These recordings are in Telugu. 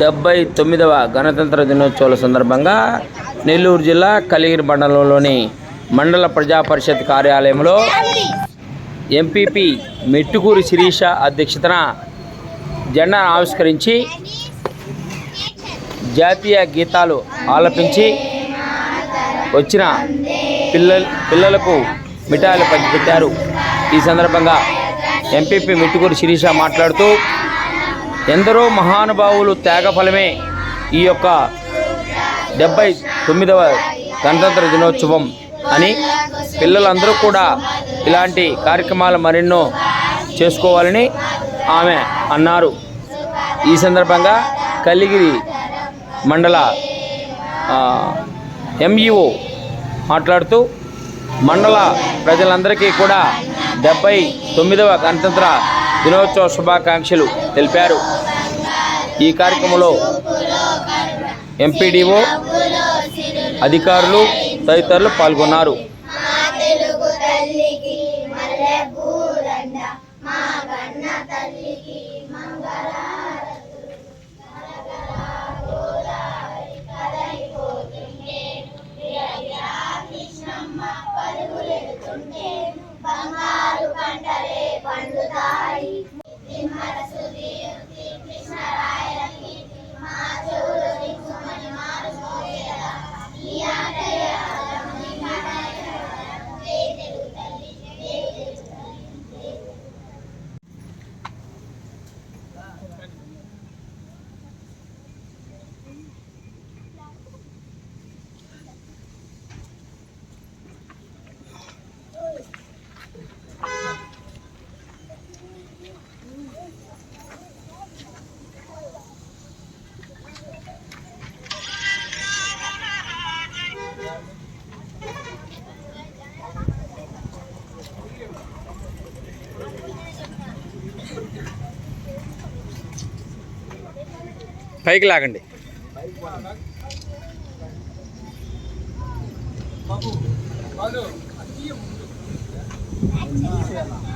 డెబ్బై తొమ్మిదవ గణతంత్ర దినోత్సవాల సందర్భంగా నెల్లూరు జిల్లా కలిగిరి మండలంలోని మండల ప్రజా పరిషత్ కార్యాలయంలో ఎంపీపీ మెట్టుకూరి శిరీష అధ్యక్షతన జెండాను ఆవిష్కరించి జాతీయ గీతాలు ఆలపించి వచ్చిన పిల్ల పిల్లలకు మిఠాయిలు పంచిపెట్టారు. ఈ సందర్భంగా ఎంపీపీ మెట్టుకూరి శిరీష మాట్లాడుతూ ఎందరో మహానుభావులు త్యాగ ఫలమే ఈ యొక్క డెబ్బై తొమ్మిదవ గణతంత్ర దినోత్సవం అని పిల్లలందరూ కూడా ఇలాంటి కార్యక్రమాలు మరెన్నో చేసుకోవాలని ఆమె అన్నారు. ఈ సందర్భంగా కలిగిరి మండల ఎంఈఓ మాట్లాడుతూ మండల ప్రజలందరికీ కూడా డెబ్బై తొమ్మిదవ గణతంత్ర దినోత్సవ శుభాకాంక్షలు తెలిపారు. ఈ కార్యక్రమంలో ఎంపీడీఓ అధికారులు తదితరులు పాల్గొన్నారు. తెలుగు పైకి లాగండి. ఇంద్ర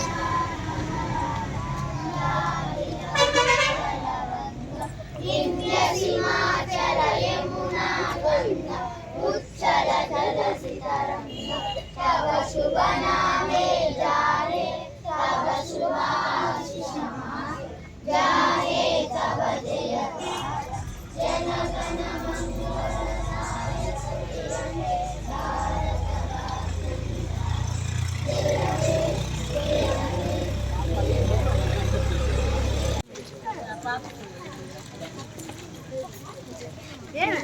ஏன்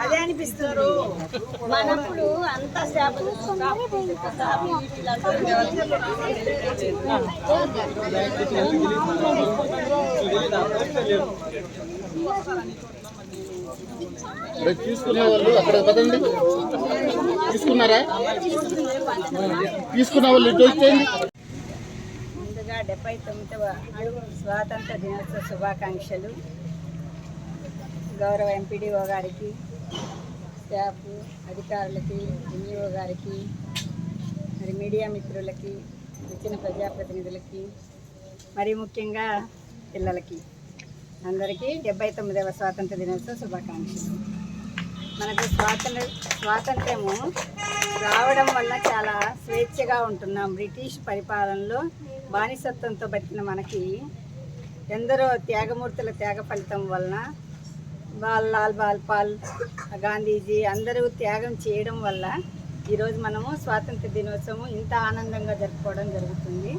అదే అనిపిస్తుంది మనప్పుడు అంత స్టాప్ రేపు తీసుకున్న వాళ్ళు అక్కడ పదండి తీసుకున్నారా? తీసుకున్న వాళ్ళు ఇటు వచ్చేయండి. ముందుగా డెబ్బై తొమ్మిదవ స్వాతంత్ర దినోత్సవ శుభాకాంక్షలు. గౌరవ ఎంపీడీఓ గారికి స్టాఫ్ అధికారులకి ఎంఈఓ గారికి మరి మీడియా మిత్రులకి వచ్చిన ప్రజాప్రతినిధులకి మరి ముఖ్యంగా పిల్లలకి. అందరికీ డెబ్బై తొమ్మిదవ స్వాతంత్ర దినోత్సవ శుభాకాంక్షలు. మనకు స్వాతంత్ర స్వాతంత్ర్యము రావడం వల్ల చాలా స్వేచ్ఛగా ఉంటున్నాం బ్రిటిష్ పరిపాలనలో బానిసత్వంతో బతికిన మనకి ఎందరో త్యాగమూర్తుల త్యాగ ఫలితం వలన బాల్ లాల్ బాల్ పాల్ గాంధీజీ అందరూ త్యాగం చేయడం వల్ల ఈరోజు మనము స్వాతంత్ర దినోత్సవం ఇంత ఆనందంగా జరుపుకోవడం జరుగుతుంది.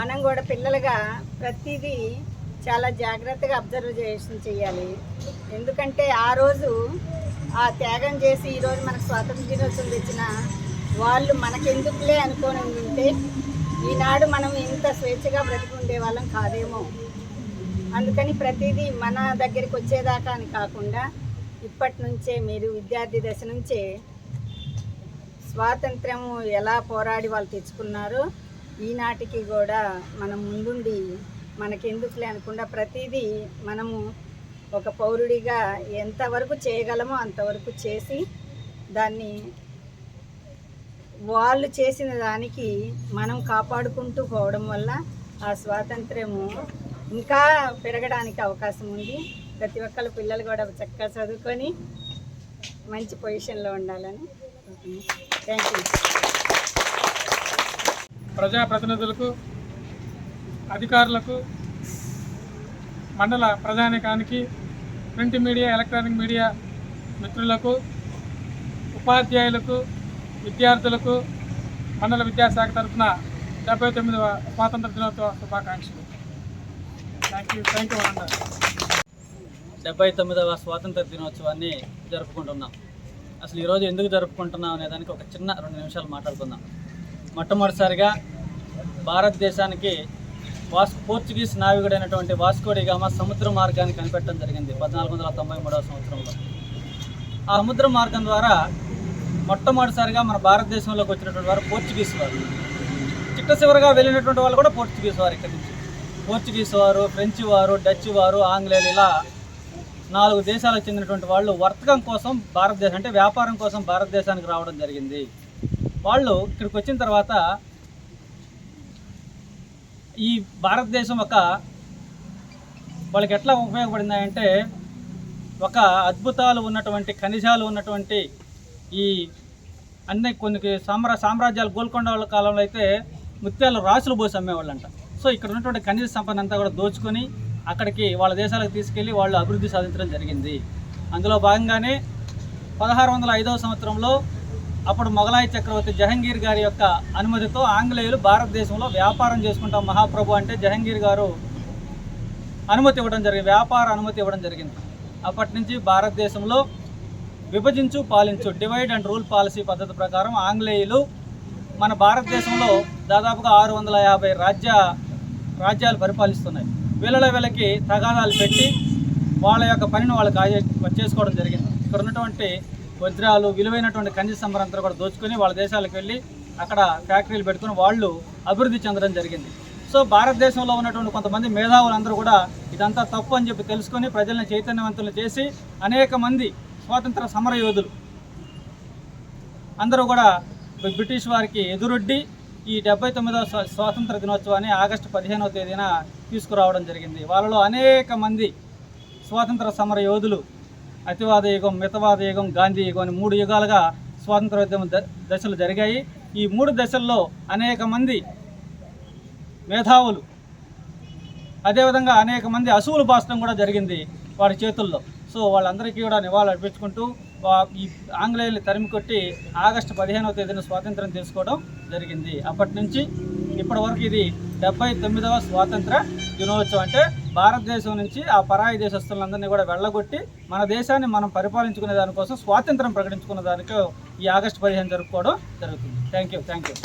మనం కూడా పిల్లలుగా ప్రతిదీ చాలా జాగ్రత్తగా అబ్జర్వ్ చేయాలి. ఎందుకంటే ఆ రోజు ఆ త్యాగం చేసి ఈరోజు మనకు స్వాతంత్ర దినోత్సవం తెచ్చిన వాళ్ళు మనకెందుకులే అనుకోని ఉంటే ఈనాడు మనం ఇంత స్వేచ్ఛగా బ్రతికి ఉండే వాళ్ళం కాదేమో. అందుకని ప్రతిదీ మన దగ్గరికి వచ్చేదాకా అని కాకుండా ఇప్పటి నుంచే మీరు విద్యార్థి దశ నుంచే స్వాతంత్ర్యం ఎలా పోరాడి వాళ్ళు తెచ్చుకున్నారో ఈనాటికి కూడా మనం ముందుండి మనకెందుకులే అనకుండా ప్రతిదీ మనము ఒక పౌరుడిగా ఎంతవరకు చేయగలమో అంతవరకు చేసి దాన్ని వాళ్ళు చేసిన దానికి మనం కాపాడుకుంటూ పోవడం వల్ల ఆ స్వాతంత్ర్యము ఇంకా పెరగడానికి అవకాశం ఉంది. ప్రతి ఒక్కళ్ళ పిల్లలు కూడా చక్కగా చదువుకొని మంచి పొజిషన్లో ఉండాలని థ్యాంక్ యూ ప్రజాప్రతినిధులకు అధికారులకు మండల ప్రధానికానికి ప్రింట్ మీడియా ఎలక్ట్రానిక్ మీడియా మిత్రులకు ఉపాధ్యాయులకు విద్యార్థులకు మండల విద్యాశాఖ తరఫున డెబ్బై తొమ్మిదవ స్వాతంత్ర దినోత్సవ శుభాకాంక్షలు. థ్యాంక్ యూ థ్యాంక్ యూ అనండి డెబ్బై తొమ్మిదవ స్వాతంత్ర దినోత్సవాన్ని జరుపుకుంటున్నాం. అసలు ఈరోజు ఎందుకు జరుపుకుంటున్నాం అనే దానికి ఒక చిన్న రెండు నిమిషాలు మాట్లాడుకుందాం. మొట్టమొదటిసారిగా భారతదేశానికి వాస్ పోర్చుగీస్ నావికుడైనటువంటి వాస్కోడిగామ సముద్ర మార్గాన్ని కనిపెట్టడం జరిగింది పద్నాలుగు వందల తొంభై మూడవ సంవత్సరంలో. ఆ సముద్ర మార్గం ద్వారా మొట్టమొదటిసారిగా మన భారతదేశంలోకి వచ్చినటువంటి వారు పోర్చుగీస్ వారు. చిట్ట చివరిగా వెళ్ళినటువంటి వాళ్ళు కూడా పోర్చుగీస్ వారు ఇక్కడి నుంచి. పోర్చుగీస్ వారు ఫ్రెంచ్ వారు డచ్ వారు ఆంగ్లేయులు ఇలా నాలుగు దేశాలకు చెందినటువంటి వాళ్ళు వర్తకం కోసం భారతదేశం అంటే వ్యాపారం కోసం భారతదేశానికి రావడం జరిగింది. వాళ్ళు ఇక్కడికి వచ్చిన తర్వాత ఈ భారతదేశం ఒక వాళ్ళకి ఎట్లా ఉపయోగపడిందంటే ఒక అద్భుతాలు ఉన్నటువంటి ఖనిజాలు ఉన్నటువంటి ఈ అన్ని కొన్ని సామ్రా సామ్రాజ్యాలు గోల్కొండ వాళ్ళ కాలంలో అయితే ముత్యాలు రాసులు పోసి అమ్మేవాళ్ళంట. సో ఇక్కడ ఉన్నటువంటి ఖనిజ సంపద అంతా కూడా దోచుకొని అక్కడికి వాళ్ళ దేశాలకు తీసుకెళ్ళి వాళ్ళు అభివృద్ధి సాధించడం జరిగింది. అందులో భాగంగానే పదహారు వందల ఐదవ సంవత్సరంలో అప్పుడు మొఘలాయి చక్రవర్తి జహంగీర్ గారి యొక్క అనుమతితో ఆంగ్లేయులు భారతదేశంలో వ్యాపారం చేసుకుంటాం మహాప్రభు అంటే జహంగీర్ గారు అనుమతి ఇవ్వడం జరిగింది వ్యాపార అనుమతి ఇవ్వడం జరిగింది. అప్పటి నుంచి భారతదేశంలో విభజించు పాలించు డివైడ్ అండ్ రూల్ పాలసీ పద్ధతి ప్రకారం ఆంగ్లేయులు మన భారతదేశంలో దాదాపుగా ఆరు వందల యాభై రాజ్య రాజ్యాలు పరిపాలిస్తున్నాయి. వీళ్ళ వీళ్ళకి తగాదాలు పెట్టి వాళ్ళ యొక్క పనిని వాళ్ళు కాజే చేసుకోవడం జరిగింది. ఇక్కడ ఉన్నటువంటి వజ్రాలు విలువైనటువంటి ఖనిజ సంబరంతా కూడా దోచుకొని వాళ్ళ దేశాలకు వెళ్ళి అక్కడ ఫ్యాక్టరీలు పెట్టుకుని వాళ్ళు అభివృద్ధి చెందడం జరిగింది. సో భారతదేశంలో ఉన్నటువంటి కొంతమంది మేధావులందరూ కూడా ఇదంతా తప్పు అని చెప్పి తెలుసుకొని ప్రజల్ని చైతన్యవంతులు చేసి అనేక మంది స్వాతంత్ర సమర యోధులు అందరూ కూడా బ్రిటిష్ వారికి ఎదురొడ్డి ఈ డెబ్బై తొమ్మిదవ స్వాతంత్ర దినోత్సవాన్ని ఆగస్టు పదిహేనవ తేదీన తీసుకురావడం జరిగింది. వాళ్ళలో అనేక మంది స్వాతంత్ర సమర యోధులు అతివాద యుగం మితవాద యుగం గాంధీ యుగం అని మూడు యుగాలుగా స్వాతంత్రోద్యమ ద దశలు జరిగాయి. ఈ మూడు దశల్లో అనేక మంది మేధావులు అదేవిధంగా అనేక మంది అసువులు బాసడం కూడా జరిగింది వారి చేతుల్లో. సో వాళ్ళందరికీ కూడా నివాళులు అర్పించుకుంటూ వా- ఈ ఆంగ్లేయులు తరిమి కొట్టి ఆగస్టు పదిహేనవ తేదీన స్వాతంత్రం తీసుకోవడం జరిగింది. అప్పటి నుంచి ఇప్పటి వరకు ఇది డెబ్బై తొమ్మిదవ స్వాతంత్ర దినోత్సవం. అంటే భారతదేశం నుంచి ఆ పరాయి దేశస్తులందరినీ కూడా వెళ్ళగొట్టి మన దేశాన్ని మనం పరిపాలించుకునే దానికోసం స్వాతంత్రం ప్రకటించుకున్న దానికి ఈ ఆగస్టు పదిహేను జరుపుకోవడం జరుగుతుంది. Thank you thank you